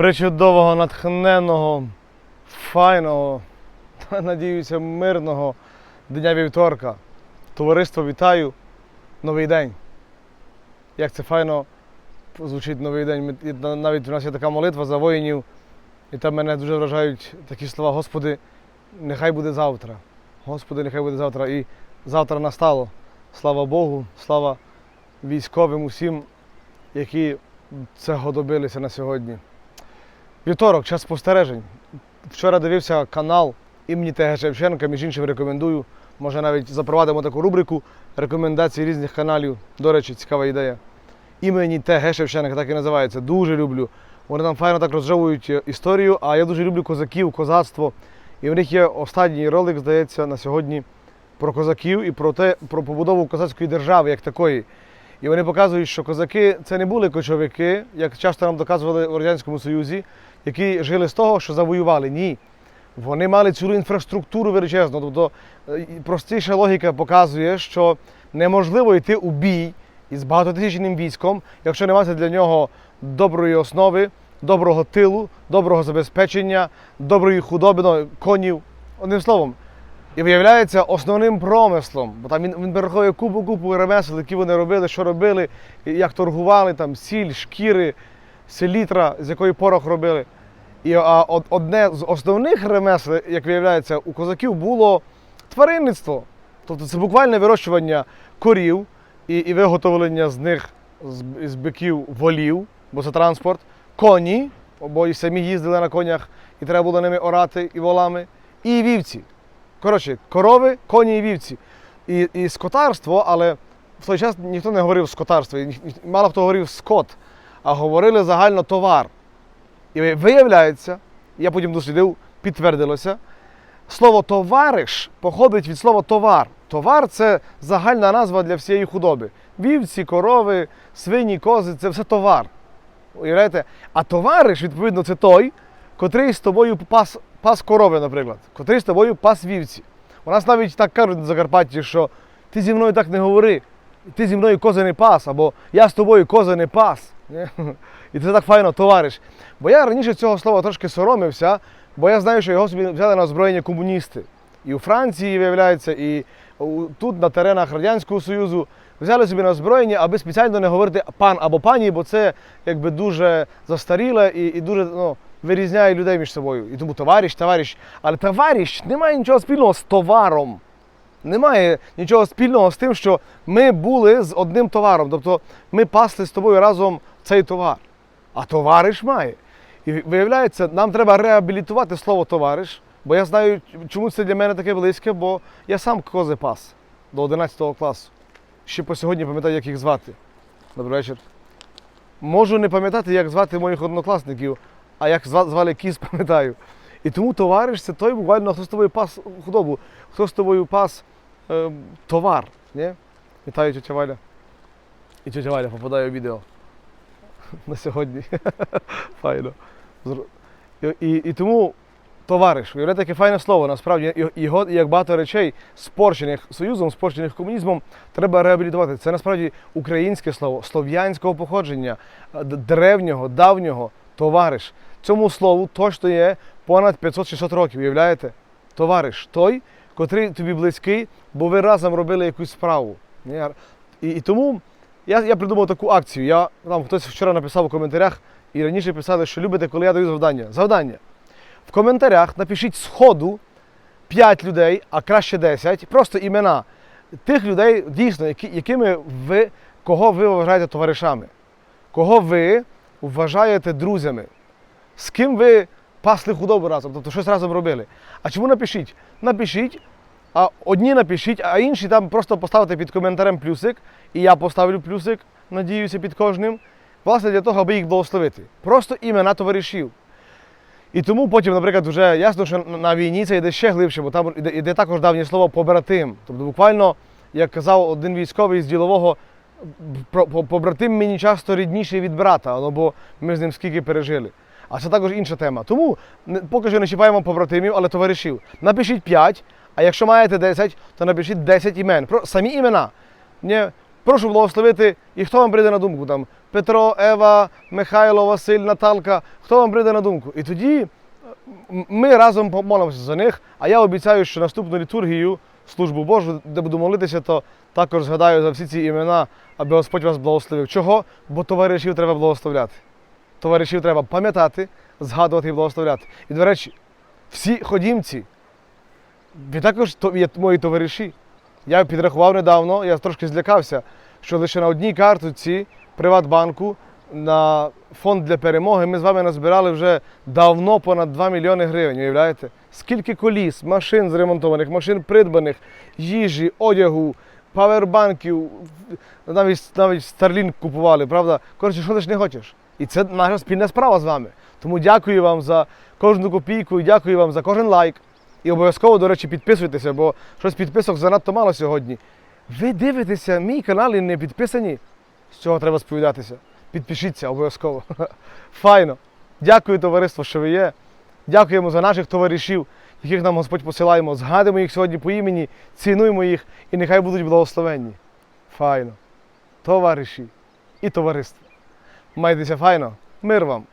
причудового, натхненного, файного, та, надіюся, мирного дня вівторка. Товариство, вітаю! Новий день. Як це файно звучить новий день. Навіть у нас є така молитва за воїнів, і там мене дуже вражають такі слова, Господи, нехай буде завтра. Господи, нехай буде завтра. І завтра настало. Слава Богу, слава військовим усім, які цього добилися на сьогодні. Вівторок, час спостережень. Вчора дивився канал імені Т.Г. Шевченка, між іншим рекомендую. Може навіть запровадимо таку рубрику рекомендацій різних каналів. До речі, цікава ідея. Імені Т.Г. Шевченка, так і називається. Дуже люблю. Вони там файно так розжовують е, історію, а я дуже люблю козаків, козацтво. І в них є останній ролик, здається, на сьогодні про козаків і про те, про побудову козацької держави як такої. І вони показують, що козаки це не були кочовики, як часто нам доказували в Радянському Союзі, які жили з того, що завоювали. Ні. Вони мали цілу інфраструктуру величезну. Тобто е, простіша логіка показує, що неможливо йти у бій із багатотисячним військом, якщо не мати для нього доброї основи, доброго тилу, доброго забезпечення, доброї худоби, ну, конів. Одним словом, і виявляється основним промислом, бо там він, він перераховує купу купу ремесел, які вони робили, що робили, як торгували, там сіль, шкіри, селітра, з якої порох робили. І а, од- одне з основних ремесел, як виявляється, у козаків було тваринництво. Тобто це буквальне вирощування корів і, і виготовлення з них з, з биків волів, бо це транспорт, коні, бо і самі їздили на конях, і треба було ними орати і волами, і вівці. Коротше, корови, коні і вівці. І, і скотарство, але в той час ніхто не говорив скотарство, мало хто говорив скот, а говорили загально товар. І виявляється, я потім дослідив, підтвердилося, слово товариш походить від слова товар. Товар це загальна назва для всієї худоби. Вівці, корови, свині, кози це все товар. Уявляєте? А товариш, відповідно, це той, котрий з тобою пас, пас корови, наприклад, котрий з тобою пас вівці. У нас навіть так кажуть на Закарпатті, що ти зі мною так не говори, ти зі мною кози не пас, або я з тобою кози не пас. І це так файно, товариш. Бо я раніше цього слова трошки соромився, бо я знаю, що його собі взяли на озброєння комуністи. І у Франції, виявляється, і тут на теренах Радянського Союзу взяли собі на озброєння, аби спеціально не говорити пан або пані, бо це якби дуже застаріле і, і дуже ну, вирізняє людей між собою. І тому товариш, товариш. Але товариш не має нічого спільного з товаром. Немає нічого спільного з тим, що ми були з одним товаром. Тобто ми пасли з тобою разом цей товар. А товариш має. І виявляється, нам треба реабілітувати слово товариш, бо я знаю, чому це для мене таке близьке, бо я сам кози пас до 11 класу. Ще по сьогодні пам'ятаю, як їх звати. Добрий вечір. Можу не пам'ятати, як звати моїх однокласників, а як звали кіз, пам'ятаю. І тому товариш це той буквально, хто з тобою пас худобу, хто з тобою пас е, товар. Ні? Вітаю тетя Валя. І тетя Валя попадає у відео на сьогодні. Файно. І, і, і тому товариш, уявляєте, таке файне слово, насправді його, як багато речей, спорчених союзом, спорчених комунізмом, треба реабілітувати. Це насправді українське слово, слов'янського походження, древнього, давнього товариш. Цьому слову точно є понад 500-600 років, уявляєте? Товариш, той, котрий тобі близький, бо ви разом робили якусь справу. І, і тому я, я придумав таку акцію. Я, там хтось вчора написав у коментарях, і раніше писали, що любите, коли я даю завдання. Завдання. В коментарях напишіть сходу 5 людей, а краще 10, просто імена тих людей, дійсно, які, якими ви, кого ви вважаєте товаришами, кого ви вважаєте друзями, з ким ви пасли худобу разом, тобто щось разом робили. А чому напишіть? Напишіть, а одні напишіть, а інші там просто поставте під коментарем плюсик, і я поставлю плюсик, надіюся, під кожним. Власне, для того, аби їх благословити. Просто імена товаришів. І тому потім, наприклад, вже ясно, що на- війні це йде ще глибше, бо там іде також давнє слово побратим. Тобто, буквально, як казав один військовий з ділового, побратим мені часто рідніший від брата, ну, бо ми з ним скільки пережили. А це також інша тема. Тому поки що не чіпаємо побратимів, але товаришів. Напишіть 5, а якщо маєте 10, то напишіть 10 імен. Про самі імена. Не Прошу благословити, і хто вам прийде на думку? Там Петро, Ева, Михайло, Василь, Наталка, хто вам прийде на думку? І тоді ми разом помолимося за них. А я обіцяю, що наступну літургію, службу Божу, де буду молитися, то також згадаю за всі ці імена, аби Господь вас благословив. Чого? Бо товаришів треба благословляти. Товаришів треба пам'ятати, згадувати і благословляти. І, до речі, всі ходімці, ви також є мої товариші. Я підрахував недавно, я трошки злякався, що лише на одній карточці Приватбанку на фонд для перемоги ми з вами назбирали вже давно понад 2 мільйони гривень. Уявляєте? Скільки коліс, машин зремонтованих, машин придбаних, їжі, одягу, павербанків, навіть навіть Starlink купували, правда? Коротше, що ти ж не хочеш? І це наша спільна справа з вами. Тому дякую вам за кожну копійку дякую вам за кожен лайк. І обов'язково, до речі, підписуйтеся, бо щось підписок занадто мало сьогодні. Ви дивитеся мій канал і не підписані. З цього треба сповідатися. Підпишіться обов'язково. Файно. Дякую, товариство, що ви є. Дякуємо за наших товаришів, яких нам Господь посилаємо. Згадуємо їх сьогодні по імені, цінуємо їх і нехай будуть благословенні. Файно. Товариші і товариство. Майтеся файно. Мир вам!